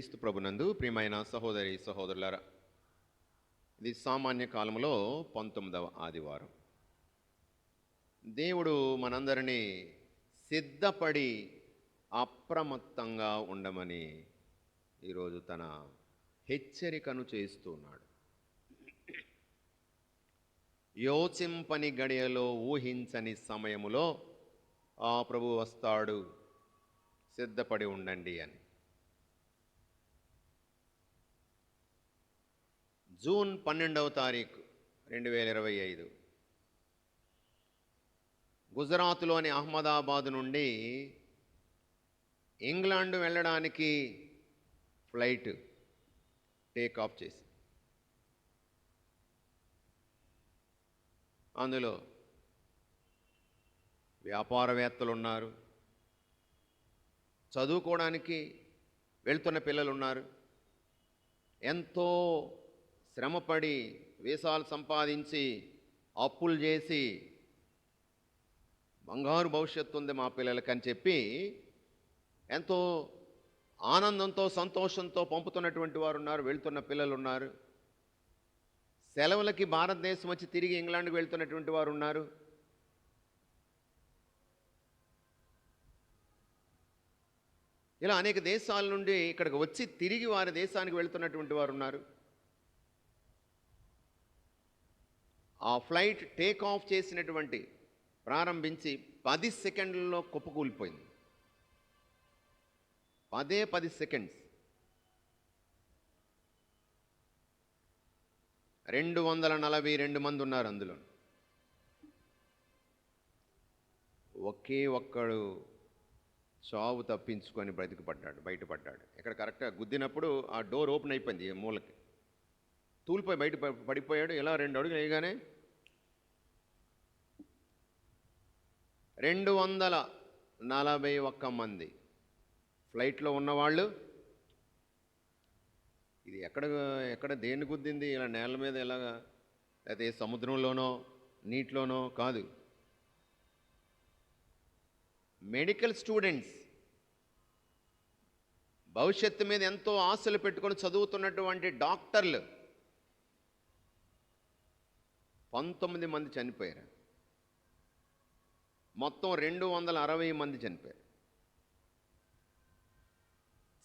క్రీస్తు ప్రభునందు ప్రియమైన సహోదరి సహోదరులారా ఇది సామాన్య కాలంలో పంతొమ్మిదవ ఆదివారం. దేవుడు మనందరినీ సిద్ధపడి అప్రమత్తంగా ఉండమని ఈరోజు తన హెచ్చరికను చేస్తున్నాడు యోచింపని గడియలో ఊహించని సమయములో ఆ ప్రభు వస్తాడు సిద్ధపడి ఉండండి అని. జూన్ పన్నెండవ తారీఖు రెండు వేల ఇరవై ఐదు. గుజరాత్లోని అహ్మదాబాద్ నుండి ఇంగ్లాండ్ వెళ్ళడానికి ఫ్లైట్ టేక్ ఆఫ్ చేసి. అందులో వ్యాపారవేత్తలు ఉన్నారు. చదువుకోవడానికి వెళ్తున్న పిల్లలు ఉన్నారు. ఎంతో శ్రమపడి వీసాలు సంపాదించి అప్పులు చేసి బంగారు భవిష్యత్తు ఉంది మా పిల్లలకి అని చెప్పి ఎంతో ఆనందంతో సంతోషంతో పంపుతున్నటువంటి వారు ఉన్నారు వెళ్తున్న పిల్లలు ఉన్నారు. సెలవులకి భారతదేశం వచ్చి తిరిగి ఇంగ్లాండ్కి వెళ్తున్నటువంటి వారు ఉన్నారు. ఇలా అనేక దేశాల నుండి ఇక్కడికి వచ్చి తిరిగి వారి దేశానికి వెళ్తున్నటువంటి వారు ఉన్నారు. ఆ ఫ్లైట్ టేక్ ఆఫ్ చేసినటువంటి ప్రారంభించి పది సెకండ్లలో కుప్పకూలిపోయింది పదే పది సెకండ్స్. రెండు వందల నలభై రెండు మంది ఉన్నారు అందులో ఒకే ఒక్కడు చావు తప్పించుకొని బ్రతికిపడ్డాడు బయటపడ్డాడు. ఇక్కడ కరెక్ట్గా గుద్దినప్పుడు ఆ డోర్ ఓపెన్ అయిపోయింది మూలకి. తూలిపోయి బయట పడిపోయాడు. ఇలా రెండు అడుగులు వేయగానే రెండు వందల నలభై ఒక్క మంది ఫ్లైట్లో ఉన్నవాళ్ళు. ఇది ఎక్కడ ఎక్కడ దేన్ని గుద్దింది? ఇలా నేల మీద ఎలాగా? లేకపోతే సముద్రంలోనో నీటిలోనో కాదు. మెడికల్ స్టూడెంట్స్ భవిష్యత్తు మీద ఎంతో ఆశలు పెట్టుకొని చదువుతున్నటువంటి డాక్టర్లు పంతొమ్మిది మంది చనిపోయారు. మొత్తం రెండు వందల అరవై మంది చనిపోయారు.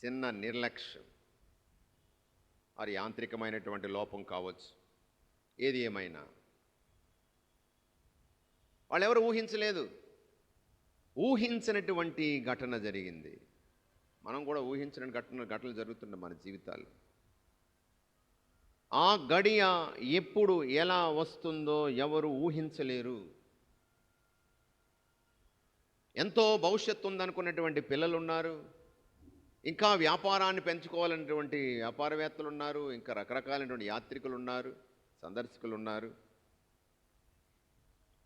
చిన్న నిర్లక్ష్యం. అది యాంత్రికమైనటువంటి లోపం కావచ్చు. ఏది ఏమైనా. వాళ్ళు ఎవరు ఊహించలేదు. ఊహించినటువంటి ఘటన జరిగింది. మనం కూడా ఊహించిన ఘటన ఘటనలు జరుగుతుంటాయి మన జీవితాలు ఆ గడియ ఎప్పుడు ఎలా వస్తుందో ఎవరు ఊహించలేరు. ఎంతో భవిష్యత్తు ఉందనుకున్నటువంటి పిల్లలు ఉన్నారు ఇంకా వ్యాపారాన్ని పెంచుకోవాలనేటువంటి వ్యాపారవేత్తలు ఉన్నారు ఇంకా రకరకాలైనటువంటి యాత్రికులు ఉన్నారు సందర్శకులు ఉన్నారు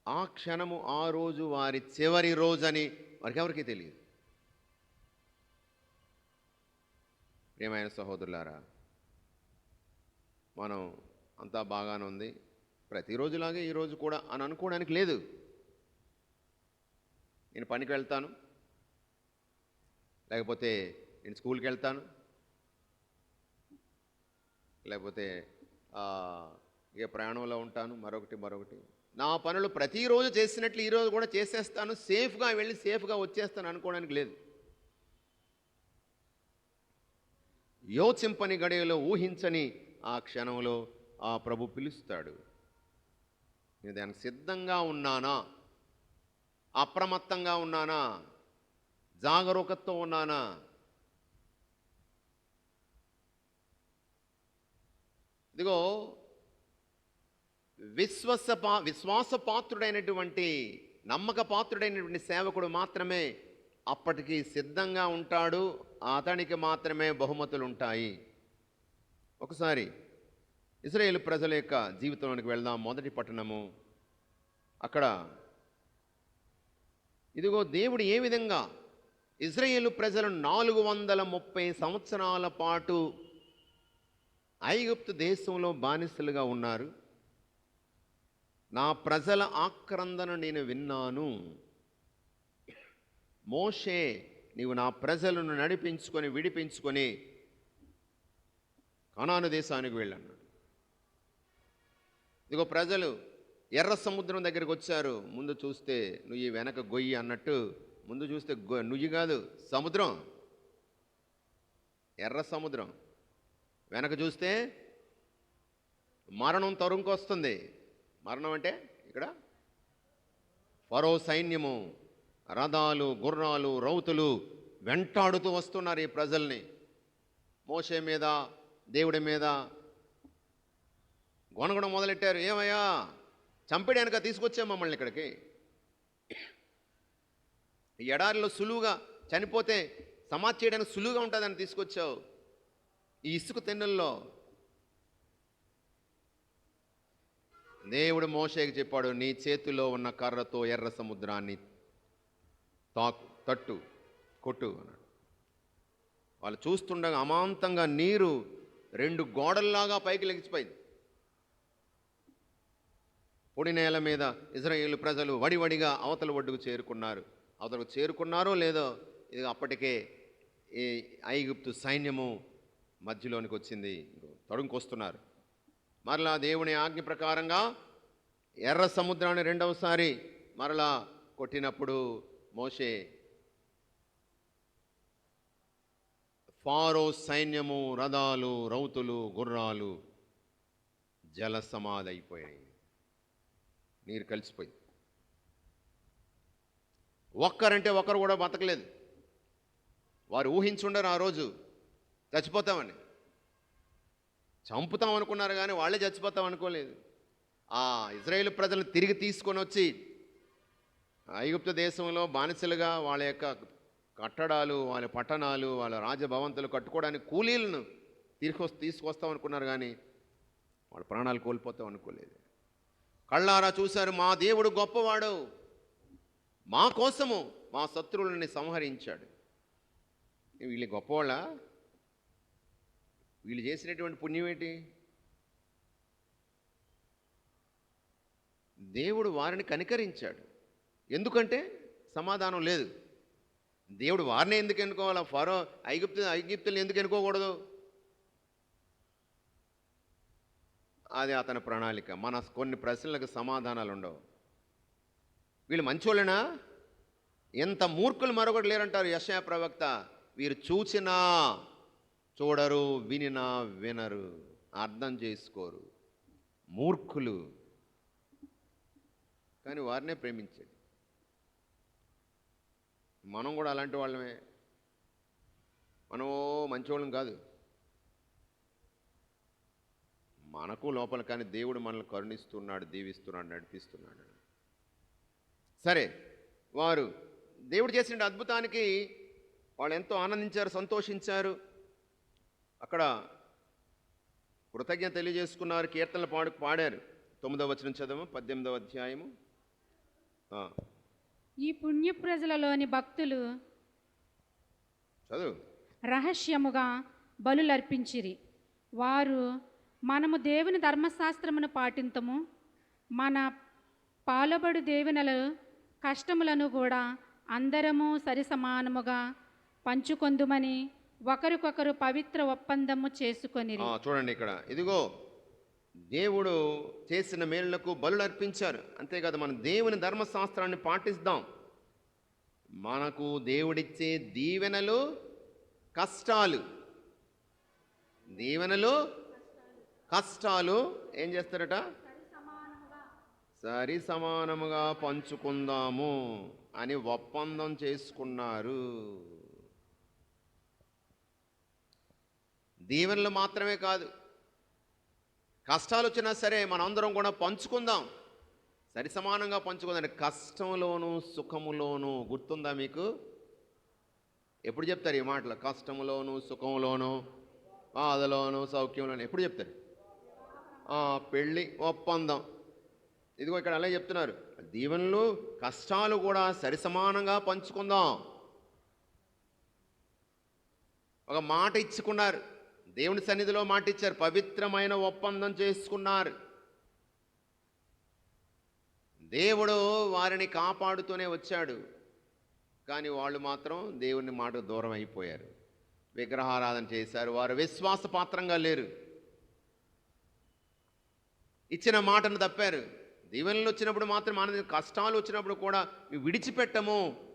ఆ క్షణము ఆ రోజు వారి చివరి రోజని వారికెవరికీ తెలియదు. ప్రియమైన సహోదరులారా మనం అంతా బాగానే ఉంది. ప్రతిరోజులాగే ఈరోజు కూడా అని అనుకోవడానికి లేదు. నేను పనికి వెళ్తాను. లేకపోతే నేను స్కూల్కి వెళ్తాను. లేకపోతే ఏ ప్రయాణంలో ఉంటాను. మరొకటి మరొకటి. నా పనులు ప్రతిరోజు చేసినట్లు ఈరోజు కూడా చేసేస్తాను. సేఫ్గా వెళ్ళి సేఫ్గా వచ్చేస్తాను అనుకోవడానికి లేదు. యోచింపని గడియలో ఊహించని ఆ క్షణంలో ఆ ప్రభు పిలుస్తాడు. నేను దానికి సిద్ధంగా ఉన్నానా? అప్రమత్తంగా ఉన్నానా? జాగరూకతతో ఉన్నానా? ఇదిగో విశ్వాస పా విశ్వాస పాత్రుడైనటువంటి నమ్మక పాత్రుడైనటువంటి సేవకుడు మాత్రమే అప్పటికి సిద్ధంగా ఉంటాడు. అతనికి మాత్రమే బహుమతులు ఉంటాయి ఒకసారి ఇజ్రాయేల్ ప్రజల యొక్క జీవితంలోనికి వెళ్దాం. మొదటి పట్టణము. అక్కడ ఇదిగో దేవుడు ఏ విధంగా ఇజ్రాయేలు ప్రజలు నాలుగు వందల ముప్పై సంవత్సరాల పాటు ఐగుప్తు దేశంలో బానిసలుగా ఉన్నారు. నా ప్రజల ఆక్రందన నేను విన్నాను. మోషే నీవు నా ప్రజలను నడిపించుకొని విడిపించుకొని కనాను దేశానికి వెళ్ళన్నాడు. ఇదిగో ప్రజలు ఎర్ర సముద్రం దగ్గరికి వచ్చారు. ముందు చూస్తే నువ్వు ఈ వెనక గొయ్యి అన్నట్టు ముందు చూస్తే గొ నుయ్యి కాదు సముద్రం. ఎర్ర సముద్రం. వెనక చూస్తే మరణం తరుంకొస్తుంది మరణం అంటే ఇక్కడ? ఫరో సైన్యము రథాలు గుర్రాలు రౌతులు వెంటాడుతూ వస్తున్నారు ఈ ప్రజల్ని. మోసే మీద దేవుడి మీద గొనగడం మొదలెట్టారు. ఏమయ్యా? చంపేయడానిక తీసుకొచ్చా మమ్మల్ని ఇక్కడికి? ఈ ఎడారిలో సులువుగా చనిపోతే సమాధి చేయడానికి సులువుగా ఉంటుందని తీసుకొచ్చావు. ఈ ఇసుక తెన్నుల్లో దేవుడు మోషేకి చెప్పాడు నీ చేతిలో ఉన్న కర్రతో ఎర్ర సముద్రాన్ని తాకు తట్టు కొట్టు అన్నాడు. వాళ్ళు చూస్తుండగా అమాంతంగా నీరు రెండు గోడల్లాగా పైకి లెగిసిపోయింది. పొడి నేల మీద ఇజ్రాయేల్ ప్రజలు వడివడిగా అవతల ఒడ్డుకు చేరుకున్నారు. అవతలకు చేరుకున్నారో లేదో ఇది అప్పటికే ఈ ఐగుప్తు సైన్యము మధ్యలోనికి వచ్చింది. తడుముకొస్తున్నారు మరలా దేవుని ఆజ్ఞ ప్రకారంగా ఎర్ర సముద్రాన్ని రెండవసారి మరలా కొట్టినప్పుడు మోషే ఫారో సైన్యము రథాలు రౌతులు గుర్రాలు జల సమాధి అయిపోయాయి నీరు కలిసిపోయింది. ఒక్కరంటే ఒక్కరు కూడా బతకలేదు. వారు ఊహించుండరు ఆ రోజు. చచ్చిపోతామని. చంపుతాం అనుకున్నారు కానీ వాళ్ళే చచ్చిపోతాం అనుకోలేదు. ఆ ఇజ్రాయేల్ ప్రజలను తిరిగి తీసుకొని వచ్చి ఐగుప్త దేశంలో బానిసలుగా వాళ్ళ యొక్క కట్టడాలు వాళ్ళ పట్టణాలు వాళ్ళ రాజభవంతులు కట్టుకోవడానికి కూలీలను తిరిగి తీసుకొస్తాం అనుకున్నారు కానీ వాళ్ళ ప్రాణాలు కోల్పోతాం అనుకోలేదు. కళ్ళారా చూశారు మా దేవుడు గొప్పవాడు. మా కోసము మా శత్రువులని సంహరించాడు. వీళ్ళు గొప్పవాళ్ళ? వీళ్ళు చేసినటువంటి పుణ్యం ఏంటి? దేవుడు వారిని కనికరించాడు. ఎందుకంటే సమాధానం లేదు. దేవుడు వారిని ఎందుకు ఎన్నుకోవాలి? ఫరో ఐగుప్తు ఐగుప్తులు ఎందుకు ఎన్నుకోకూడదు? అది అతని ప్రణాళిక. మన కొన్ని ప్రశ్నలకు సమాధానాలు ఉండవు. వీళ్ళు మంచోళ్ళేనా? ఎంత మూర్ఖులు మరొకటి లేరంటారు యశయ ప్రవక్త. వీరు చూచినా చూడరు వినినా వినరు. అర్థం చేసుకోరు. మూర్ఖులు. కానీ వారినే ప్రేమించాడు మనం కూడా అలాంటి వాళ్ళమే. మనం మంచివాళ్ళం కాదు. మనకు లోపల కానీ దేవుడు మనల్ని కరుణిస్తున్నాడు దీవిస్తున్నాడు నడిపిస్తున్నాడు. సరే వారు దేవుడు చేసిన అద్భుతానికి వాళ్ళు ఎంతో ఆనందించారు సంతోషించారు. అక్కడ కృతజ్ఞత తెలియజేసుకున్నారు కీర్తనలు పాడు పాడారు. తొమ్మిదవ వచనం చదవము పద్దెనిమిదవ అధ్యాయము. ఈ పుణ్య ప్రజలలోని భక్తులు చదువు. రహస్యముగా బలులర్పించిరి. వారు మనము దేవుని ధర్మశాస్త్రమును పాటింతము మన పాలబడు దేవునలు కష్టములను కూడా అందరము సరిసమానముగా పంచుకొందుమని ఒకరికొకరు పవిత్ర ఒప్పందము చేసుకొనిరి. ఆ, చూడండి ఇక్కడ. ఇదిగో దేవుడు చేసిన మేలులకు బలులు అర్పించారు అంతేకాదు మన దేవుని ధర్మశాస్త్రాన్ని పాటిస్తాం. మనకు దేవుడిచ్చే దీవెనలు కష్టాలు. దీవెనలు కష్టాలు ఏం చేస్తారట? సరి సమానముగా పంచుకుందాము అని ఒప్పందం చేసుకున్నారు. దీవెనలు మాత్రమే కాదు కష్టాలు వచ్చినా సరే మనందరం కూడా పంచుకుందాం. సరి సమానంగా పంచుకుందాం. కష్టంలోను సుఖములోను గుర్తుందా మీకు? ఎప్పుడు చెప్తారు ఈ మాటలు? కష్టములోను సుఖంలోను బాధలోను సౌఖ్యంలోను ఎప్పుడు చెప్తారు? పెళ్ళి ఒప్పందం. ఇదిగో ఇక్కడ అలా చెప్తున్నారు. దీవెనలు కష్టాలు కూడా సరి సమానంగా పంచుకుందాం. ఒక మాట ఇచ్చుకున్నారు. దేవుని సన్నిధిలో మాట ఇచ్చారు పవిత్రమైన ఒప్పందం చేసుకున్నారు. దేవుడు వారిని కాపాడుతూనే వచ్చాడు. కానీ వాళ్ళు మాత్రం దేవుని మాట దూరం అయిపోయారు. విగ్రహారాధన చేశారు. వారు విశ్వాస పాత్రంగా లేరు. ఇచ్చిన మాటను తప్పారు. దీవెనలు వచ్చినప్పుడు మాత్రం ఆనంద కష్టాలు వచ్చినప్పుడు కూడా విడిచిపెట్టము.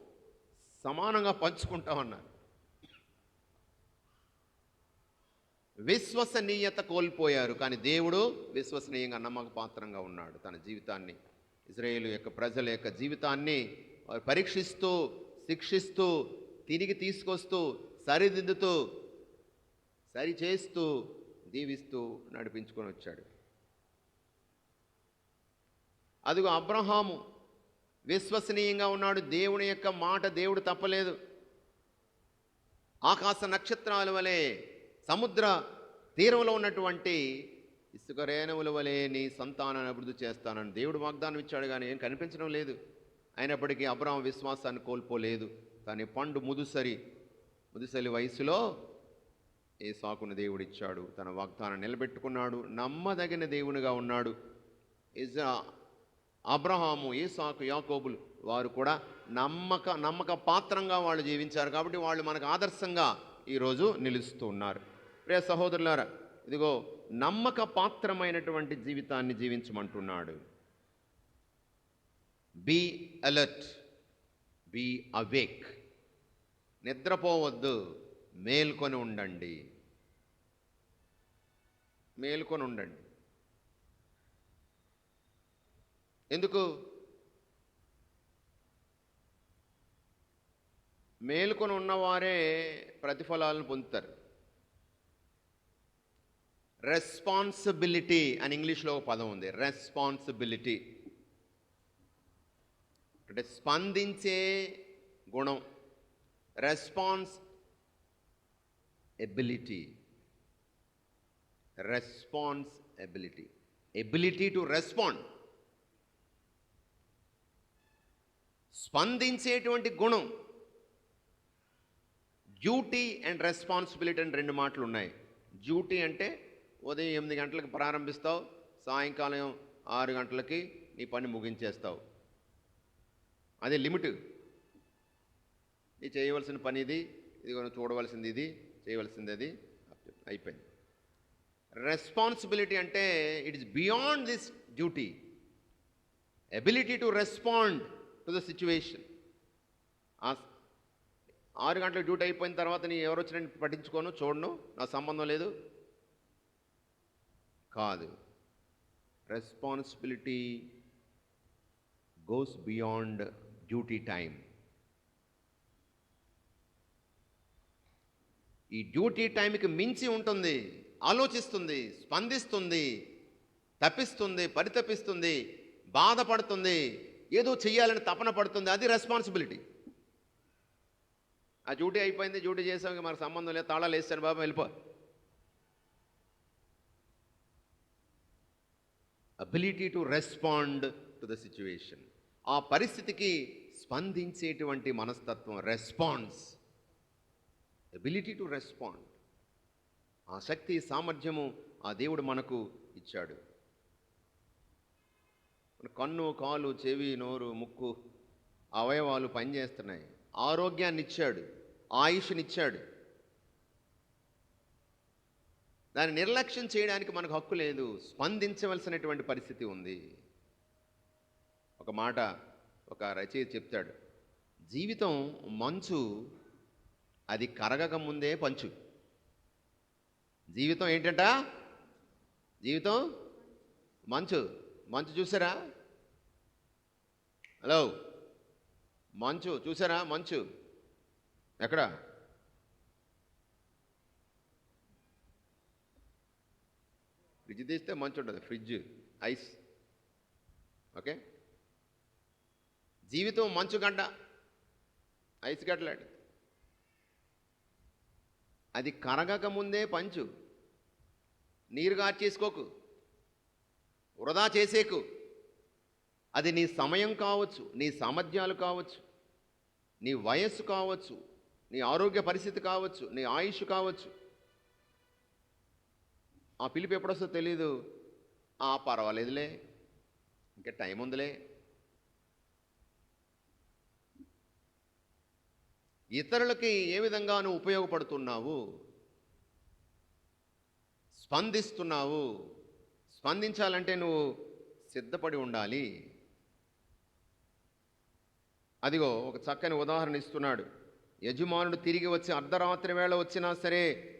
సమానంగా పంచుకుంటామన్నారు. విశ్వసనీయత కోల్పోయారు. కానీ దేవుడు విశ్వసనీయంగా నమ్మక పాత్రంగా ఉన్నాడు. తన జీవితాన్ని ఇజ్రాయేల్ యొక్క ప్రజల యొక్క జీవితాన్ని వారు పరీక్షిస్తూ శిక్షిస్తూ తిరిగి తీసుకొస్తూ సరిదిద్దుతూ సరి చేస్తూ దీవిస్తూ నడిపించుకొని వచ్చాడు. అదిగో అబ్రహాము విశ్వసనీయంగా ఉన్నాడు. దేవుని యొక్క మాట దేవుడు తప్పలేదు. ఆకాశ నక్షత్రాల వలె సముద్ర తీరంలో ఉన్నటువంటి ఇసుక రేణువుల వలె నీ సంతానాన్ని అభివృద్ధి చేస్తానని దేవుడు వాగ్దానం ఇచ్చాడు కానీ ఏం కనిపించడం లేదు. అయినప్పటికీ అబ్రహం విశ్వాసాన్ని కోల్పోలేదు. కానీ పండు ముదుసరి ముదుసలి వయసులో ఏ సాకును దేవుడు ఇచ్చాడు. తన వాగ్దానం నిలబెట్టుకున్నాడు. నమ్మదగిన దేవునిగా ఉన్నాడు. ఇజా అబ్రహాము ఈసాకు యాకోబులు వారు కూడా నమ్మక నమ్మక పాత్రంగా వాళ్ళు జీవించారు. కాబట్టి వాళ్ళు మనకు ఆదర్శంగా ఈరోజు నిలుస్తూ ఉన్నారు. ప్రియ సహోదరులారా ఇదిగో నమ్మక పాత్రమైనటువంటి జీవితాన్ని జీవించమంటున్నాడు. బీ అలర్ట్ బీ అవేక్ నిద్రపోవద్దు. మేల్కొని ఉండండి. మేల్కొని ఉండండి. ఎందుకు? మేలుకొని ఉన్నవారే ప్రతిఫలాలను పొందుతారు. రెస్పాన్సిబిలిటీ అని ఇంగ్లీష్లో ఒక పదం ఉంది. రెస్పాన్సిబిలిటీ. అంటే స్పందించే గుణం. Response ability response ability ability to respond. స్పందించేటువంటి గుణం. డ్యూటీ అండ్ రెస్పాన్సిబిలిటీ అని రెండు మాటలు ఉన్నాయి. డ్యూటీ అంటే ఉదయం ఎనిమిది గంటలకు ప్రారంభిస్తావు సాయంకాలం ఆరు గంటలకి నీ పని ముగించేస్తావు. అదే లిమిట్. నీ చేయవలసిన పని ఇది ఇది చూడవలసింది ఇది చేయవలసింది అది అయిపోయింది. రెస్పాన్సిబిలిటీ అంటే it is beyond this duty. Ability to respond to the situation. ఆరు గంటల డ్యూటీ అయిపోయిన తర్వాత నీ ఎవరు వచ్చిన పట్టించుకోను చూడను నా సంబంధం లేదు కాదు. Responsibility goes beyond duty time ఈ డ్యూటీ టైంకి మించి ఉంటుంది ఆలోచిస్తుంది స్పందిస్తుంది తప్పిస్తుంది పరితపిస్తుంది బాధపడుతుంది ఏదో చెయ్యాలని తపన పడుతుంది అది రెస్పాన్సిబిలిటీ ఆ డ్యూటీ అయిపోయింది డ్యూటీ చేసాక ఇక మనకు సంబంధం లేదు తాళాలు వేస్తాను బాబా వెళ్ళిపో. Ability to respond to the situation ఆ పరిస్థితికి స్పందించేటువంటి మనస్తత్వం రెస్పాన్స్ ఎబిలిటీ టు రెస్పాండ్ ఆ శక్తి సామర్థ్యము ఆ దేవుడు మనకు ఇచ్చాడు. కన్ను కాలు చెవి నోరు ముక్కు అవయవాలు పనిచేస్తున్నాయి. ఆరోగ్యాన్ని ఇచ్చాడు ఆయుష్నిచ్చాడు. దాన్ని నిర్లక్ష్యం చేయడానికి మనకు హక్కు లేదు. స్పందించవలసినటువంటి పరిస్థితి ఉంది. ఒక మాట ఒక రచయిత చెప్తాడు. జీవితం మంచు అది కరగక ముందే పంచు. జీవితం ఏంటంట? జీవితం మంచు. మంచు చూసారా? హలో. మంచు చూసారా? మంచు. ఎక్కడ? ఫ్రిడ్జ్ తీస్తే మంచి ఉంటుంది ఫ్రిడ్జ్ ఐస్. ఓకే? జీవితం మంచు గంట ఐస్ గడ్డలాంటి అది కరగక ముందే పంచు. నీరు కార్చేసుకోకు వృధా చేసేకు. అది నీ సమయం కావచ్చు నీ సామర్థ్యాలు కావచ్చు నీ వయస్సు కావచ్చు నీ ఆరోగ్య పరిస్థితి కావచ్చు నీ ఆయుష్ కావచ్చు. ఆ పిలుపు ఎప్పుడొస్తో తెలీదు. ఆ పర్వాలేదులే. ఇంకా టైం ఉందిలే. ఇతరులకి ఏ విధంగా నువ్వు ఉపయోగపడుతున్నావు? స్పందిస్తున్నావు? స్పందించాలంటే నువ్వు సిద్ధపడి ఉండాలి. అదిగో ఒక చక్కని ఉదాహరణ ఇస్తున్నాడు. యజమానుడు తిరిగి వచ్చి అర్ధరాత్రి వేళ వచ్చినా సరే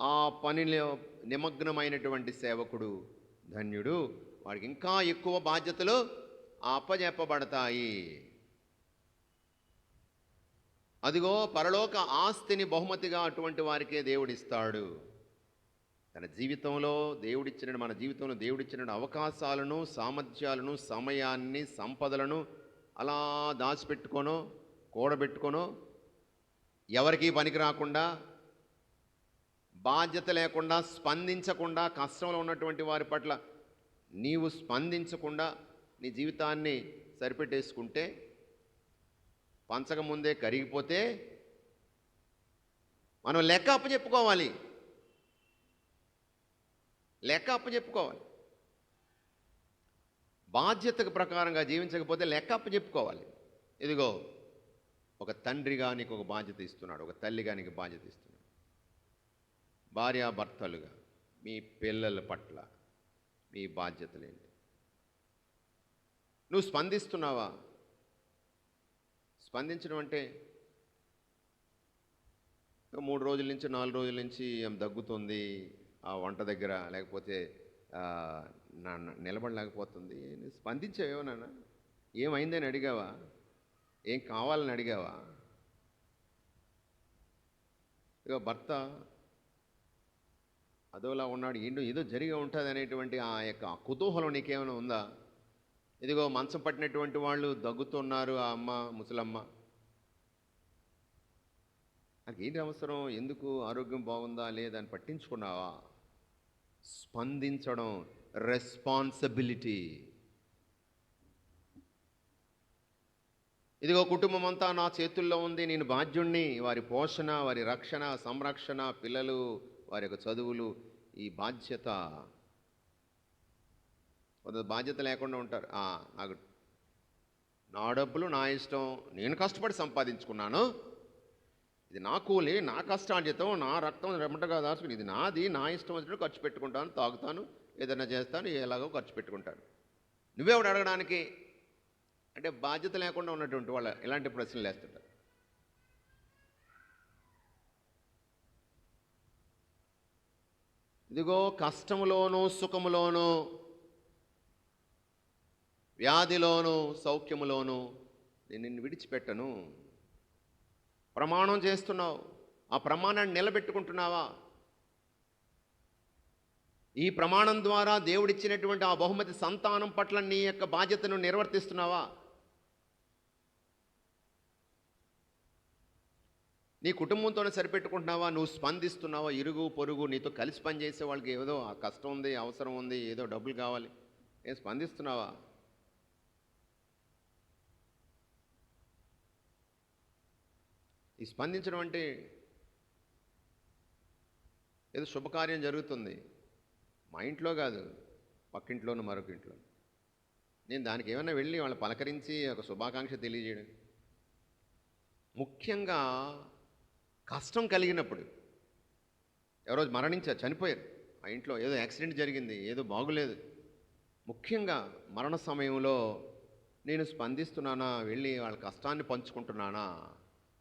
ఆ పనిలో నిమగ్నమైనటువంటి సేవకుడు ధన్యుడు. వాడికి ఇంకా ఎక్కువ బాధ్యతలు అప్పజెప్పబడతాయి. అదిగో పరలోక ఆస్తిని బహుమతిగా అటువంటి వారికే దేవుడిస్తాడు. తన జీవితంలో దేవుడిచ్చిన మన జీవితంలో దేవుడిచ్చిన అవకాశాలను సామర్థ్యాలను సమయాన్ని సంపదలను అలా దాచిపెట్టుకోనో కూడబెట్టుకోనో ఎవరికీ పనికి రాకుండా బాధ్యత లేకుండా స్పందించకుండా కష్టంలో ఉన్నటువంటి వారి పట్ల నీవు స్పందించకుండా నీ జీవితాన్ని సరిపెట్టేసుకుంటే పంచకముందే కరిగిపోతే మనం లెక్క అప్పచెప్పుకోవాలి. లెక్క అప్పచెప్పుకోవాలి. బాధ్యతకు ప్రకారంగా జీవించకపోతే లెక్క అప్పచెప్పుకోవాలి. ఇదిగో ఒక తండ్రిగా నీకు ఒక బాధ్యత ఇస్తున్నాడు ఒక తల్లిగా నీకు బాధ్యత ఇస్తున్నాడు. భార్యాభర్తలుగా మీ పిల్లల పట్ల మీ బాధ్యతలేంటి? నువ్వు స్పందిస్తున్నావా? స్పందించడం అంటే మూడు రోజుల నుంచి నాలుగు రోజుల నుంచి ఆమె దగ్గుతుంది? ఆ వంట దగ్గర లేకపోతే నిలబడలేకపోతుంది. స్పందించావేమో నాన్న. ఏమైందని అడిగావా? ఏం కావాలని అడిగావా? ఇక భర్త అదోలా ఉన్నాడు ఏంటో ఏదో జరిగి ఉంటుంది అనేటువంటి ఆ యొక్క కుతూహలం నీకేమైనా ఉందా? ఇదిగో మంచం పట్టినటువంటి వాళ్ళు దగ్గుతున్నారు ఆ అమ్మ ముసలమ్మ. నాకు ఏంటి అవసరం? ఎందుకు? ఆరోగ్యం బాగుందా? లేదని పట్టించుకున్నావా? స్పందించడం రెస్పాన్సిబిలిటీ ఇదిగో కుటుంబం అంతా నా చేతుల్లో ఉంది నేను బాధ్యుణ్ణి. వారి పోషణ వారి రక్షణ సంరక్షణ పిల్లలు వారి యొక్క చదువులు ఈ బాధ్యత కొంత బాధ్యత లేకుండా ఉంటారు. నాకు నా డబ్బులు నా ఇష్టం నేను కష్టపడి సంపాదించుకున్నాను. ఇది నా కూలి నా కష్టార్జితం నా రక్తం రెమ్మటగా దాచుకుని ఇది నాది నా ఇష్టం వచ్చినట్టు ఖర్చు పెట్టుకుంటాను తాగుతాను ఏదైనా చేస్తాను ఎలాగో ఖర్చు పెట్టుకుంటాను. నువ్వే అడగడానికి? అంటే బాధ్యత లేకుండా ఉన్నటువంటి వాళ్ళ ఇలాంటి ప్రశ్నలు వేస్తుంటారు. ఇదిగో కష్టములోను సుఖములోను వ్యాధిలోను సౌఖ్యములోను నేను నిన్ను విడిచిపెట్టను. ప్రమాణం చేస్తున్నావు. ఆ ప్రమాణాన్ని నిలబెట్టుకుంటున్నావా? ఈ ప్రమాణం ద్వారా దేవుడిచ్చినటువంటి ఆ బహుమతి సంతానం పట్ల నీ యొక్క బాధ్యతను నిర్వర్తిస్తున్నావా? నీ కుటుంబంతోనే సరిపెట్టుకుంటున్నావా? నువ్వు స్పందిస్తున్నావా? ఇరుగు పొరుగు నీతో కలిసి పనిచేసే వాళ్ళకి ఏదో ఆ కష్టం ఉంది అవసరం ఉంది ఏదో డబ్బులు కావాలి. ఏం స్పందిస్తున్నావా? ఈ స్పందించడం అంటే ఏదో శుభకార్యం జరుగుతుంది. మా ఇంట్లో కాదు పక్కింట్లోను మరొక ఇంట్లో నేను దానికి ఏమైనా వెళ్ళి వాళ్ళని పలకరించి ఒక శుభాకాంక్ష తెలియజేయడం. ముఖ్యంగా కష్టం కలిగినప్పుడు. ఎవరో మరణించారు చనిపోయారు. ఆ ఇంట్లో ఏదో యాక్సిడెంట్ జరిగింది ఏదో బాగులేదు. ముఖ్యంగా మరణ సమయంలో నేను స్పందిస్తున్నానా వెళ్ళి వాళ్ళ కష్టాన్ని పంచుకుంటున్నానా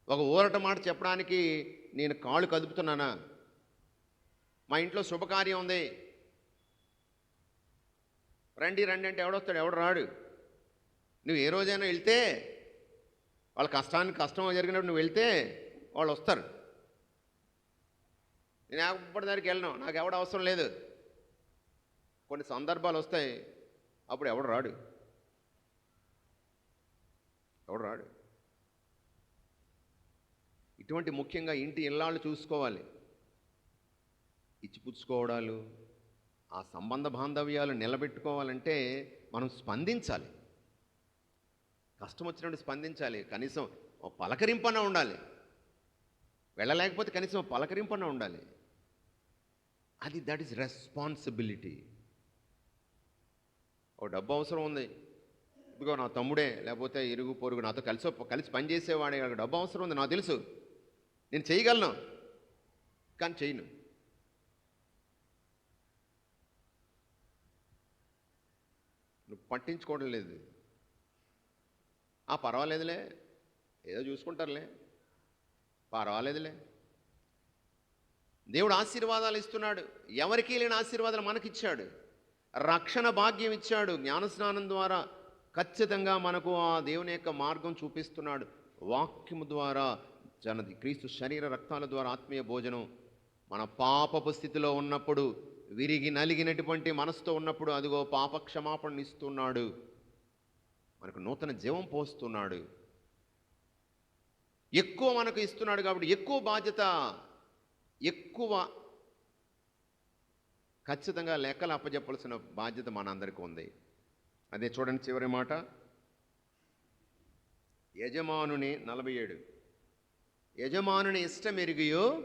ఒక ఊరట మాట చెప్పడానికి నేను కాళ్ళు కదుపుతున్నానా? మా ఇంట్లో శుభకార్యం ఉంది. రండి రండి అంటే ఎవడొస్తాడు ఎవడు రాడు? నువ్వు ఏ రోజైనా వెళ్తే వాళ్ళ కష్టానికి కష్టం జరిగినప్పుడు నువ్వు వెళ్తే వాళ్ళు వస్తారు. నేను ఎప్పటిదానికి దగ్గరికి వెళ్ళను నాకు ఎవడ అవసరం లేదు. కొన్ని సందర్భాలు వస్తాయి అప్పుడు ఎవడు రాడు. ఎవడు రాడు. ఇటువంటి ముఖ్యంగా ఇంటి ఇళ్ళాళ్ళు చూసుకోవాలి. ఇచ్చిపుచ్చుకోవడాలు ఆ సంబంధ బాంధవ్యాలు నిలబెట్టుకోవాలంటే మనం స్పందించాలి. కష్టం వచ్చినప్పుడు స్పందించాలి. కనీసం ఓ పలకరింపన ఉండాలి. వెళ్ళలేకపోతే కనీసం పలకరింపన ఉండాలి. అది దట్ ఈస్ రెస్పాన్సిబిలిటీ ఓ డబ్బు అవసరం ఉంది. ఇదిగో నా తమ్ముడే లేకపోతే ఇరుగు పొరుగు నాతో కలిసి కలిసి పనిచేసేవాడే వాళ్ళకి డబ్బు అవసరం ఉంది నాకు తెలుసు. నేను చేయగలను. కానీ చేయను. నువ్వు పట్టించుకోవడం లేదు. ఆ పర్వాలేదులే. ఏదో చూసుకుంటారులే. పర్వాలేదులే. దేవుడు ఆశీర్వాదాలు ఇస్తున్నాడు. ఎవరికి లేని ఆశీర్వాదాలు మనకిచ్చాడు. రక్షణ భాగ్యం ఇచ్చాడు. జ్ఞానస్నానం ద్వారా ఖచ్చితంగా మనకు ఆ దేవుని యొక్క మార్గం చూపిస్తున్నాడు. వాక్యము ద్వారా జన క్రీస్తు శరీర రక్తాల ద్వారా ఆత్మీయ భోజనం మన పాపపు స్థితిలో ఉన్నప్పుడు విరిగి నలిగినటువంటి మనసుతో ఉన్నప్పుడు అదిగో పాప క్షమాపణ ఇస్తున్నాడు మనకు నూతన జీవం పోస్తున్నాడు. ఎక్కువ మనకు ఇస్తున్నాడు కాబట్టి ఎక్కువ బాధ్యత ఎక్కువ ఖచ్చితంగా లెక్కలు అప్పచెప్పాల్సిన బాధ్యత మనందరికీ ఉంది. అదే చూడండి చివరి మాట. యజమానుని నలభై ఏడు. యజమానుని ఇష్టమెరిగియో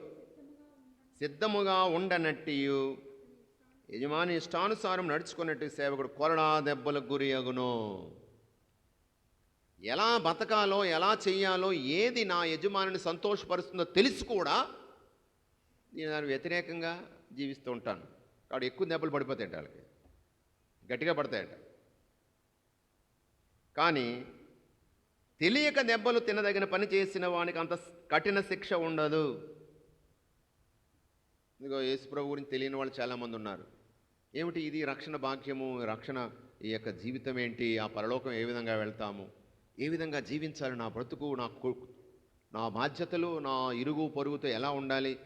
సిద్ధముగా ఉండనట్టియు. యజమాని ఇష్టానుసారం నడుచుకున్నట్టు సేవకుడు కొరడా దెబ్బలకు గురి అగును. ఎలా బతకాలో ఎలా చెయ్యాలో ఏది నా యజమానిని సంతోషపరుస్తుందో తెలిసి కూడా నేను దాని వ్యతిరేకంగా జీవిస్తూ ఉంటాను. వాడు ఎక్కువ దెబ్బలు పడిపోతాయంట వాళ్ళకి. గట్టిగా పడతాయంట. కానీ తెలియక దెబ్బలు తినదగిన పని చేసిన వానికి అంత కఠిన శిక్ష ఉండదు. ఇదిగో యేసుప్రభు గురించి తెలియని వాళ్ళు చాలామంది ఉన్నారు. ఏమిటి ఇది రక్షణ భాగ్యము రక్షణ ఈ యొక్క జీవితం ఏంటి ఆ పరలోకం ఏ విధంగా వెళ్తాము? ఏ విధంగా జీవించాలి నా బ్రతుకు నా నా బాధ్యతలు నా ఇరుగు పొరుగుతో ఎలా ఉండాలి?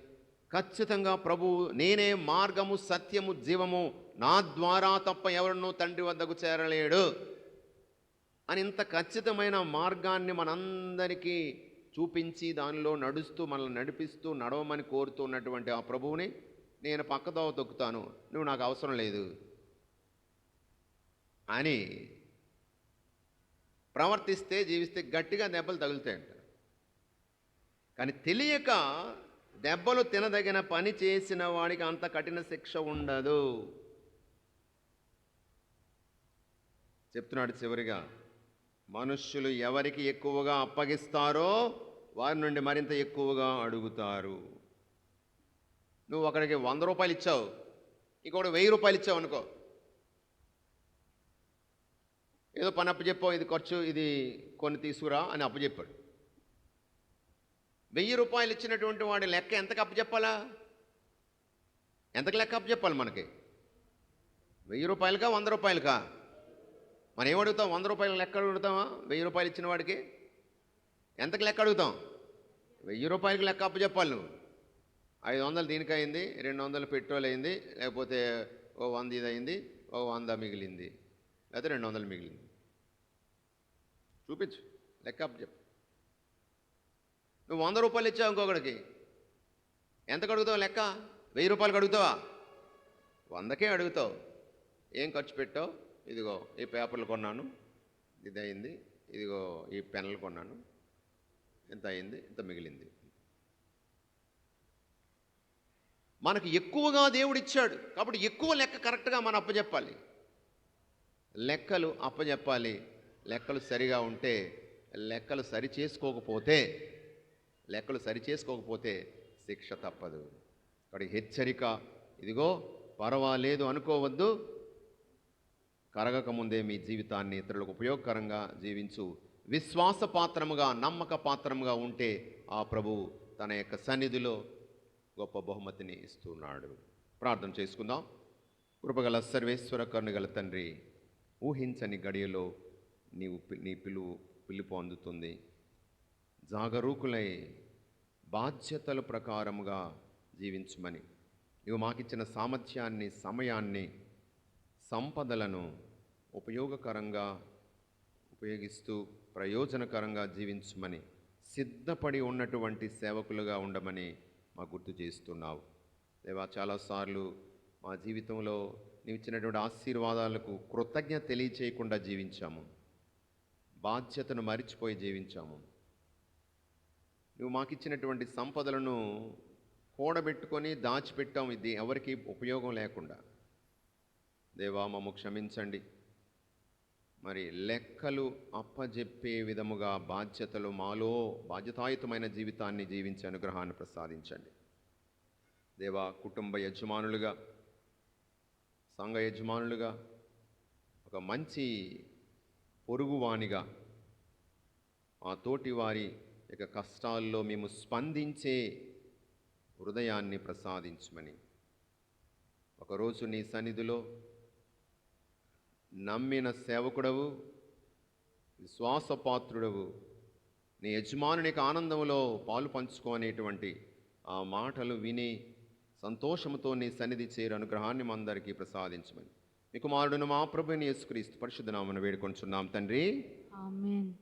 ఖచ్చితంగా ప్రభు నేనే మార్గము సత్యము జీవము నా ద్వారా తప్ప ఎవరినూ తండ్రి వద్దకు చేరలేడు. అని ఇంత ఖచ్చితమైన మార్గాన్ని మనందరికీ చూపించి దానిలో నడుస్తూ మనల్ని నడిపిస్తూ నడవమని కోరుతున్నటువంటి ఆ ప్రభువుని నేను పక్కదోవ తొక్కుతాను. నువ్వు నాకు అవసరం లేదు. అని ప్రవర్తిస్తే జీవిస్తే గట్టిగా దెబ్బలు తగులుతాయంట కానీ తెలియక దెబ్బలు తినదగిన పని చేసిన వాడికి అంత కఠిన శిక్ష ఉండదు. చెప్తున్నాడు చివరిగా మనుష్యులు ఎవరికి ఎక్కువగా అప్పగిస్తారో వారి నుండి మరింత ఎక్కువగా అడుగుతారు. నువ్వు ఒకడికి వంద రూపాయలు ఇచ్చావు ఇంకొకటి వెయ్యి రూపాయలు ఇచ్చావు అనుకో. ఏదో పని అప్పచెప్పావు ఇది ఖర్చు ఇది కొన్ని తీసుకురా అని అప్పచెప్పాడు వెయ్యి రూపాయలు ఇచ్చినటువంటి వాడి లెక్క ఎంతకు అప్పచెప్పాలా ఎంతకు లెక్క అప్పచెప్పాలి మనకి? వెయ్యి రూపాయలకా వంద రూపాయలకా? మనం ఏమడుగుతాం అడుగుతాం? వంద రూపాయలు లెక్క అడుగుతామా? వెయ్యి రూపాయలు ఇచ్చిన వాడికి? ఎంతకు లెక్క అడుగుతాం? వెయ్యి రూపాయలకి లెక్క అప్పచెప్పాలి నువ్వు. ఐదు వందలు దీనికి అయింది రెండు వందలు పెట్రోల్ అయింది లేకపోతే ఓ వంద ఇది అయింది ఓ వంద మిగిలింది. లేకపోతే రెండు వందలు మిగిలింది. చూపించు. లెక్క అప్పు చెప్పు. నువ్వు వంద రూపాయలు ఇచ్చావు ఇంకొకడికి. ఎంత అడుగుతావు లెక్క? వెయ్యి రూపాయలు అడుగుతావా వందకే అడుగుతావు. ఏం ఖర్చు పెట్టావు? ఇదిగో ఈ పేపర్లు కొన్నాను. ఇది అయింది ఇదిగో ఈ పెన్నులు కొన్నాను. ఎంత అయింది? ఇంత మిగిలింది. మనకు ఎక్కువగా దేవుడు ఇచ్చాడు కాబట్టి ఎక్కువ లెక్క కరెక్ట్గా మనం అప్పచెప్పాలి లెక్కలు అప్పచెప్పాలి లెక్కలు సరిగా ఉంటే లెక్కలు సరి చేసుకోకపోతే లెక్కలు సరి చేసుకోకపోతే శిక్ష తప్పదు. ఇక్కడ హెచ్చరిక ఇదిగో పర్వాలేదు అనుకోవద్దు. కరగక ముందే మీ జీవితాన్ని ఇతరులకు ఉపయోగకరంగా జీవించు. విశ్వాస పాత్రముగా నమ్మక పాత్రముగా ఉంటే ఆ ప్రభు తన యొక్క సన్నిధిలో గొప్ప బహుమతిని ఇస్తున్నాడు. ప్రార్థన చేసుకుందాం. కృపగల సర్వేశ్వర కరుణగల తండ్రి ఊహించని గడియలో నీవు పి- నీ పిలువు పిలుపు అందుతుంది. జాగరూకులై బాధ్యతల ప్రకారముగా జీవించమని. నీవు మాకిచ్చిన సామర్థ్యాన్ని సమయాన్ని సంపదలను ఉపయోగకరంగా ఉపయోగిస్తూ ప్రయోజనకరంగా జీవించమని సిద్ధపడి ఉన్నటువంటి సేవకులుగా ఉండమని మా గుర్తు చేస్తున్నావు. దేవా చాలాసార్లు మా జీవితంలో నీవు ఇచ్చినటువంటి ఆశీర్వాదాలకు కృతజ్ఞత తెలియచేయకుండా జీవించాము. బాధ్యతను మరిచిపోయి జీవించాము. నువ్వు మాకిచ్చినటువంటి సంపదలను కూడబెట్టుకొని దాచిపెట్టాము. ఇది ఎవరికి ఉపయోగం లేకుండా. దేవా మమ్ము క్షమించండి. మరి లెక్కలు అప్పజెప్పే విధముగా బాధ్యతలు మాలో బాధ్యతాయుతమైన జీవితాన్ని జీవించే అనుగ్రహాన్ని ప్రసాదించండి. దేవా కుటుంబ యజమానులుగా సంఘ యజమానులుగా ఒక మంచి పొరుగువానిగా ఆ తోటి వారి యొక్క కష్టాల్లో మేము స్పందించే హృదయాన్ని ప్రసాదించమని. ఒకరోజు నీ సన్నిధిలో నమ్మిన సేవకుడవు విశ్వాసపాత్రుడవు నీ యజమానునికి ఆనందంలో పాలు పంచుకోనేటువంటి ఆ మాటలు విని సంతోషంతో నీ సన్నిధి చేరు అనుగ్రహాన్ని మా అందరికీ ప్రసాదించమని. మీ కుమారుడును మా ప్రభుని యేసుక్రీస్తు పరిశుద్ధనామను వేడుకొంచున్నాం తండ్రి. ఆమెన్.